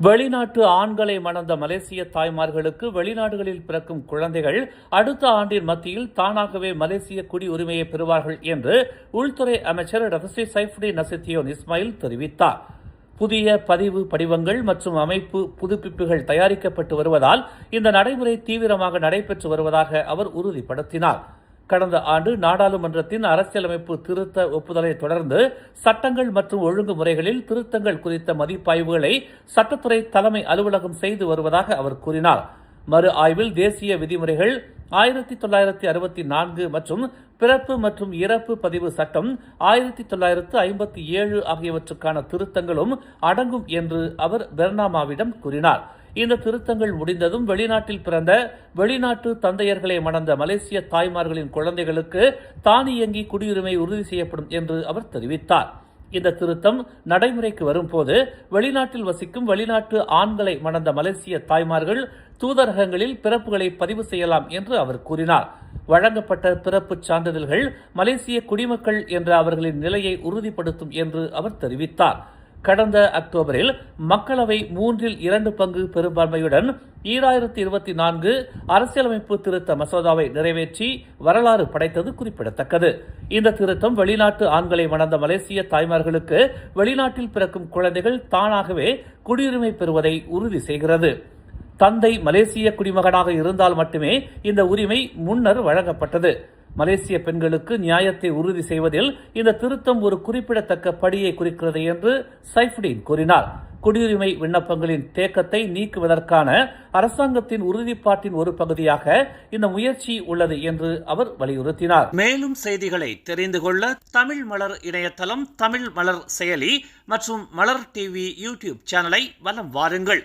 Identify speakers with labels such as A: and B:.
A: வெளிநாட்டு ஆண்களை மணந்த மலேசிய தாய்மார்களுக்கு வெளிநாடுகளில் பிறக்கும் குழந்தைகள் அடுத்த ஆண்டின் மத்தியில் தானாகவே மலேசிய குடியுரிமையை பெறுவார்கள் என்று உள்துறை அமைச்சர் ரதஸ்ரீ சைஃபுடின் நசித்தியோன் இஸ்மாயில் தெரிவித்தார். புதிய பதிவு படிவங்கள் மற்றும் அமைப்பு புதுப்பிப்புகள் தயாரிக்கப்பட்டு வருவதால் இந்த நடைமுறை தீவிரமாக நடைபெற்று வருவதாக அவர் உறுதிப்படுத்தினார். கடந்த ஆண்டு நாடாளுமன்றத்தின் அரசியலமைப்பு திருத்த ஒப்புதலை தொடர்ந்து சட்டங்கள் மற்றும் ஒழுங்குமுறைகளில் திருத்தங்கள் குறித்த மதிப்பாய்வுகளை சட்டத்துறை தலைமை அலுவலகம் செய்து வருவதாக அவர் கூறினார். மறு ஆய்வில் தேசிய விதிமுறைகள் ஆயிரத்தி தொள்ளாயிரத்தி அறுபத்தி நான்கு மற்றும் பிறப்பு மற்றும் இறப்பு பதிவு சட்டம் ஆயிரத்தி தொள்ளாயிரத்து ஐம்பத்தி ஏழு ஆகியவற்றுக்கான திருத்தங்களும் அடங்கும் என்று அவர் பெர்னாமாவிடம் கூறினார். இந்த திருத்தங்கள் முடிந்ததும் வெளிநாட்டில் பிறந்த வெளிநாட்டு தந்தையர்களை மணந்த மலேசிய தாய்மார்களின் குழந்தைகளுக்கு தானியங்கி குடியுரிமை உறுதி செய்யப்படும் என்று அவர் தெரிவித்தார். இந்த திருத்தம் நடைமுறைக்கு வரும்போது வெளிநாட்டில் வசிக்கும் வெளிநாட்டு ஆண்களை மணந்த மலேசிய தாய்மார்கள் தூதரகங்களில் பிறப்புகளை பதிவு செய்யலாம் என்று அவர் கூறினார். வழங்கப்பட்ட பிறப்புச் சான்றிதழ்கள் மலேசிய குடிமக்கள் என்ற அவர்களின் நிலையை உறுதிப்படுத்தும் என்று அவர் தெரிவித்தார். கடந்த அக்டோபரில் மக்களவை மூன்றில் இரண்டு பங்கு பெரும்பான்மையுடன் ஈராயிரத்தி இருபத்தி நான்கு அரசியலமைப்பு திருத்த மசோதாவை நிறைவேற்றி வரலாறு படைத்தது குறிப்பிடத்தக்கது. இந்த திருத்தம் வெளிநாட்டு ஆண்களை மணந்த மலேசிய தாய்மார்களுக்கு வெளிநாட்டில் பிறக்கும் குழந்தைகள் தானாகவே குடியுரிமை பெறுவதை உறுதி செய்கிறது. தந்தை மலேசிய குடிமகனாக இருந்தால் மட்டுமே இந்த உரிமை முன்னர் வழங்கப்பட்டது. மலேசிய பெண்களுக்கு நியாயத்தை உறுதி செய்வதில் இந்த திருத்தம் ஒரு குறிப்பிடத்தக்க படியை குறிக்கிறது என்று சைஃபுடீன் கூறினார். குடியுரிமை விண்ணப்பங்களின் தேக்கத்தை நீக்குவதற்கான அரசாங்கத்தின் உறுதிப்பாட்டின் ஒரு பகுதியாக இந்த முயற்சி உள்ளது என்று அவர் வலியுறுத்தினார். மேலும் செய்திகளை தெரிந்து கொள்ள தமிழ் மலர் இணையதளம் தமிழ் மலர் செயலி மற்றும் மலர் டிவி யூடியூப் சேனலை வலம் வாருங்கள்.